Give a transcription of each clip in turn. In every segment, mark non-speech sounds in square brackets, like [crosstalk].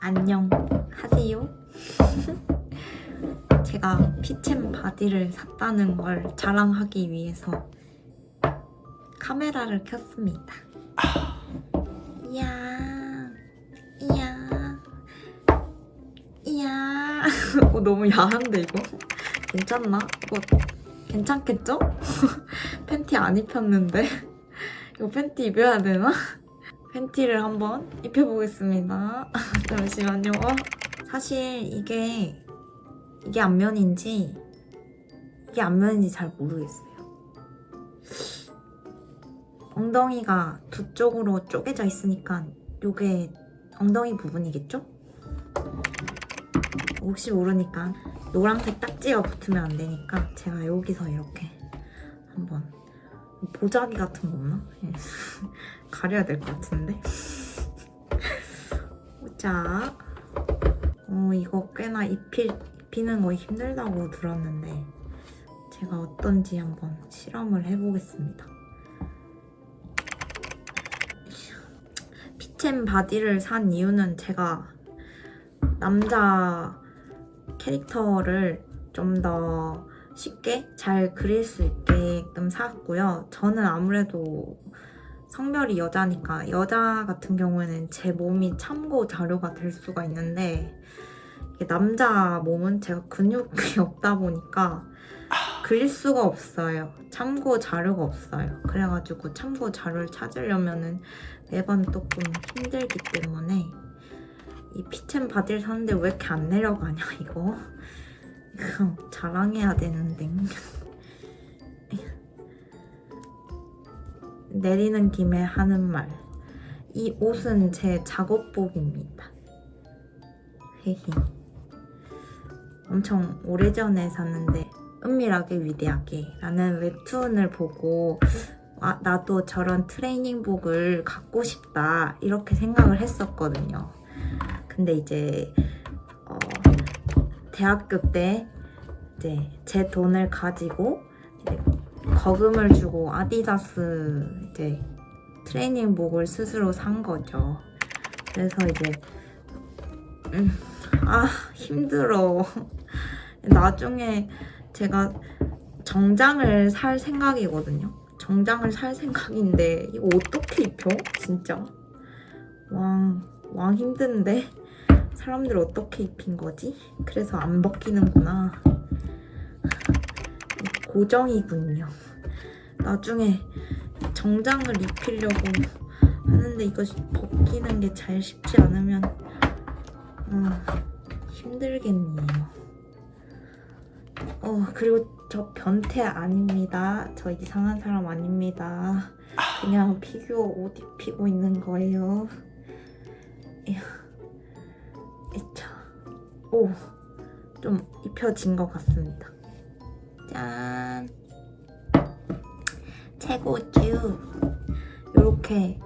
안녕 하세요. [laughs] 제가 피첸 바디를 샀다는 걸 자랑하기 위해서 카메라를 켰습니다. 이야, 이야, 이야. [laughs] 어, 너무 야한데 이거? 괜찮나? 이거 괜찮겠죠? [laughs] 팬티 안 입혔는데 이거 팬티 입어야 되나? 팬티를 한번 입혀보겠습니다. [laughs] 잠시만요. 사실 이게 이게 앞면인지 이게 앞면인지 잘 모르겠어요. 엉덩이가 두 쪽으로 쪼개져 있으니까 이게 엉덩이 부분이겠죠? 혹시 모르니까 노란색 딱지가 붙으면 안 되니까 제가 여기서 이렇게 한번 보자기 같은 거 없나? 예. [laughs] 가려야 될 것 같은데. 자, 어 이거 꽤나 입힐, 입히는 거 힘들다고 들었는데 제가 어떤지 한번 실험을 해보겠습니다. 피첸 바디를 산 이유는 제가 남자 캐릭터를 좀더 쉽게 잘 그릴 수 있게끔 샀고요. 저는 아무래도 성별이 여자니까 여자 같은 경우에는 제 몸이 참고 자료가 될 수가 있는데 남자 몸은 제가 근육이 [laughs] 없다 보니까 그릴 수가 없어요. 참고 자료가 없어요. 그래가지고 참고 자료를 찾으려면은 매번 조금 힘들기 때문에 이 피첸 바디를 샀는데 왜 이렇게 안 내려가냐 [laughs] 이거 자랑해야 되는데 내리는 김에 하는 말. 이 옷은 제 작업복입니다. 헤헤. 엄청 오래전에 샀는데 은밀하게 위대하게 라는 웹툰을 보고 아, 나도 저런 트레이닝복을 갖고 싶다 이렇게 생각을 했었거든요. 근데 이제 어, 대학교 때 이제 제 돈을 가지고 이제 거금을 주고 아디다스 이제 트레이닝복을 스스로 산 거죠. 그래서 이제 음, 아 힘들어. [laughs] 나중에 제가 정장을 살 생각이거든요. 정장을 살 생각인데 이거 어떻게 입혀? 진짜 왕, 왕 힘든데 사람들 어떻게 입힌 거지? 그래서 안 벗기는구나. 고정이군요. 나중에 정장을 입히려고 하는데 이거 벗기는 게 잘 쉽지 않으면 어, 힘들겠네요. 어 그리고 저 변태 아닙니다. 저 이상한 사람 아닙니다. 그냥 피규어 옷 입히고 있는 거예요. 에휴. 오, 좀 입혀진 것 같습니다. 짠. 최고쭈. 이렇게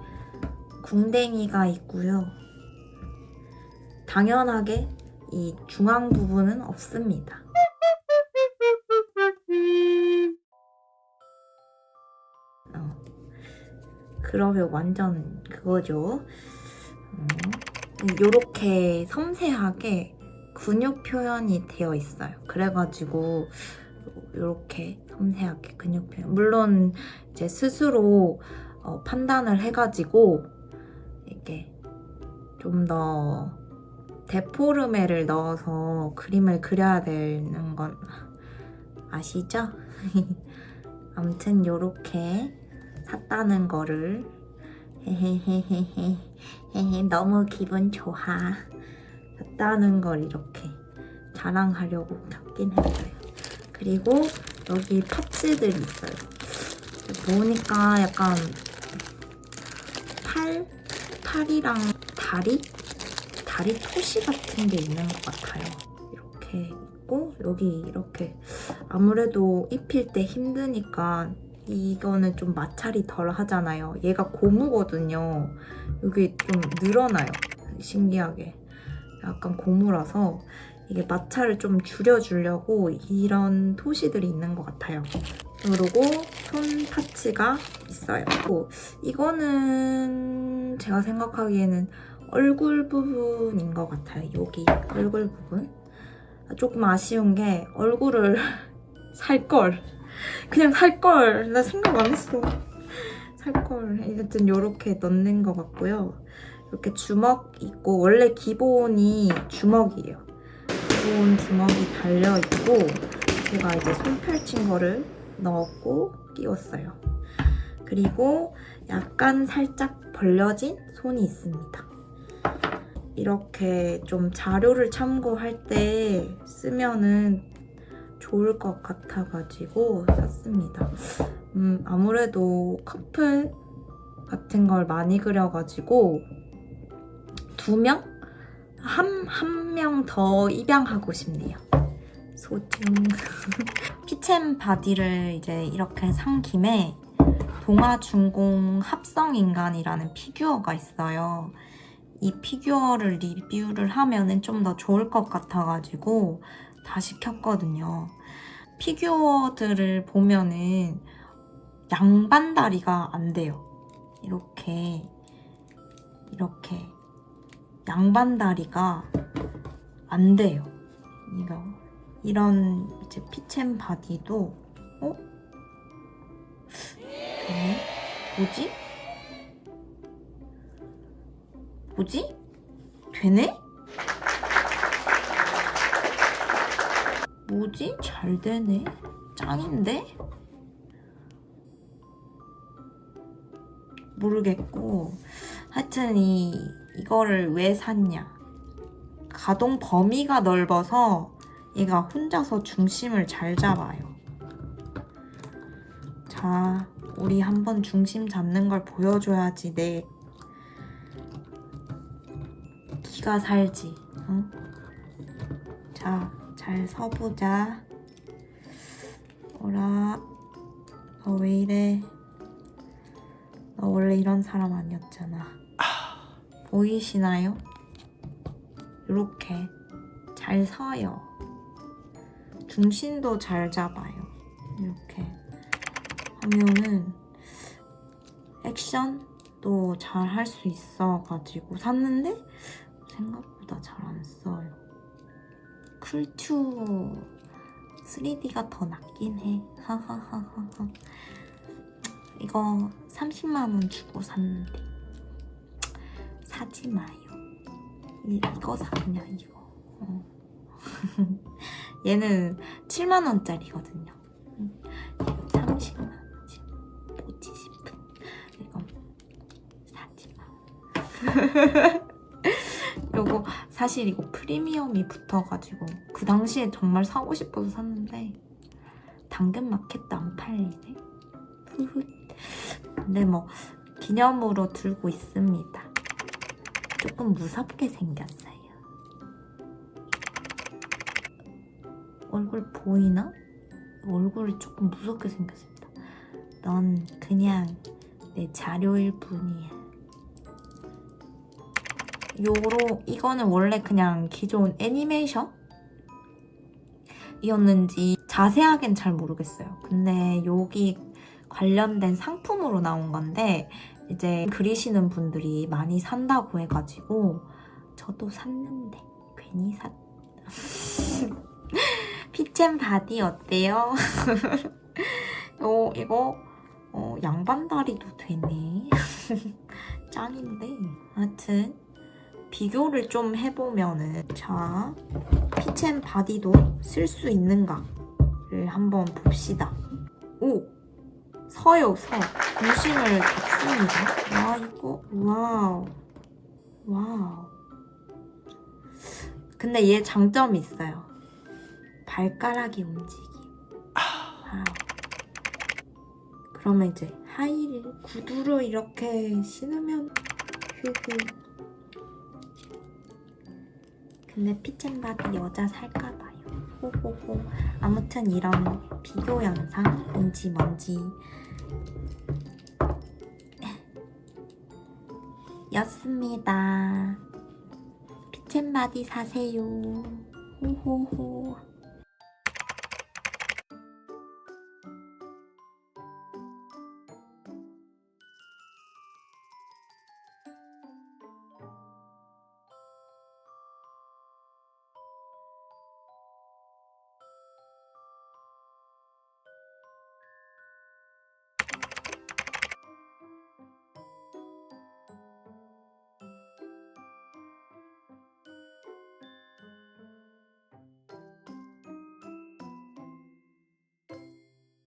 궁뎅이가 있고요. 당연하게 이 중앙 부분은 없습니다. 어, 그러면 완전 그거죠. 이렇게 섬세하게 근육 표현이 되어 있어요. 그래가지고 이렇게 섬세하게 근육 표현. 물론 이제 스스로 어, 판단을 해가지고 이렇게 좀 더 데포르메를 넣어서 그림을 그려야 되는 건 아시죠? [laughs] 아무튼 이렇게 샀다는 거를 [laughs] 헤헤헤헤헤 헤헤 너무 기분 좋아 샀다는 걸 이렇게 자랑하려고 켰긴 했어요. 그리고 여기 파츠들이 있어요. 보니까 약간 팔, 팔이랑 다리, 다리 토시 같은 게 있는 것 같아요. 이렇게 있고 여기 이렇게 아무래도 입힐 때 힘드니까 이거는 좀 마찰이 덜 하잖아요. 얘가 고무거든요. 여기 좀 늘어나요. 신기하게. 약간 고무라서 이게 마찰을 좀 줄여주려고 이런 토시들이 있는 것 같아요. 그리고 손 파츠가 있어요. 또 이거는 제가 생각하기에는 얼굴 부분인 것 같아요. 여기 얼굴 부분. 조금 아쉬운 게 얼굴을 [laughs] 살 걸. 그냥 살 걸. 나 생각 안 했어. 살 걸. 어쨌든 이렇게 넣는 것 같고요. 이렇게 주먹 있고 원래 기본이 주먹이에요. 기본 주먹이 달려 있고 제가 이제 손 펼친 거를 넣었고 끼웠어요. 그리고 약간 살짝 벌려진 손이 있습니다. 이렇게 좀 자료를 참고할 때 쓰면은 좋을 것 같아가지고 샀습니다. 음, 아무래도 커플 같은 걸 많이 그려가지고 두 명? 한, 한 명 더 입양하고 싶네요. 소중. [laughs] 피첸 바디를 이제 이렇게 산 김에 동아중공 합성 인간이라는 피규어가 있어요. 이 피규어를 리뷰를 하면은 좀 더 좋을 것 같아가지고 다 시 켰거든요. 피규어들을 보면은 양반 다리가 안 돼요. 이렇게, 이렇게 양반다리가 안 돼요. 이거 이런 이제 피첸 바디도 어? 되네? 뭐지? 뭐지? 되네? 뭐지? 잘 되네? 짱인데? 모르겠고 하여튼 이 이거를 왜 샀냐? 가동 범위가 넓어서 얘가 혼자서 중심을 잘 잡아요. 자 우리 한번 중심 잡는 걸 보여줘야지 내 기가 살지. 응? 자, 잘 서보자. 어라 너 왜 이래? 너 원래 이런 사람 아니었잖아 보이시나요? 이렇게 잘 서요. 중심도 잘 잡아요. 이렇게 하면은 액션도 잘 할 수 있어가지고 샀는데 생각보다 잘 안 써요. 쿨투 3D가 더 낫긴 해. 하하하하하. 이거 30만원 주고 샀는데 사지 마요. 이, 이거 사 그냥 이거. 어. [laughs] 얘는 7만 원짜리거든요. 음, 이거 30만 원이지. 뭐지 싶은. 이거 사지 마. [laughs] 요거 사실 이거 프리미엄이 붙어가지고 그 당시에 정말 사고 싶어서 샀는데 당근 마켓도 안 팔리네. [laughs] 근데 뭐 기념으로 들고 있습니다. 조금 무섭게 생겼어요. 얼굴 보이나? 얼굴이 조금 무섭게 생겼습니다. 넌 그냥 내 자료일 뿐이야. 요로 이거는 원래 그냥 기존 애니메이션 이었는지 자세하게는 잘 모르겠어요. 근데 여기 관련된 상품으로 나온 건데 이제 그리시는 분들이 많이 산다고 해가지고 저도 샀는데 괜히 샀. [laughs] 피첸 바디 어때요? 요 [laughs] 이거 어, 양반다리도 되네. [laughs] 짱인데. 하여튼 비교를 좀 해보면은 자 피첸 바디도 쓸 수 있는가를 한번 봅시다. 오 서요 서 중심을 잡습니다. 와 이거 와우 와우. 근데 얘 장점이 있어요. 발가락이 움직임. 그러면 이제 하이힐 구두를 이렇게 신으면 휴그. 근데 피첸바디 여자 살까봐요. 호호호. 아무튼 이런 비교 영상인지 뭔지 였습니다. 피첸바디 사세요. 호호호.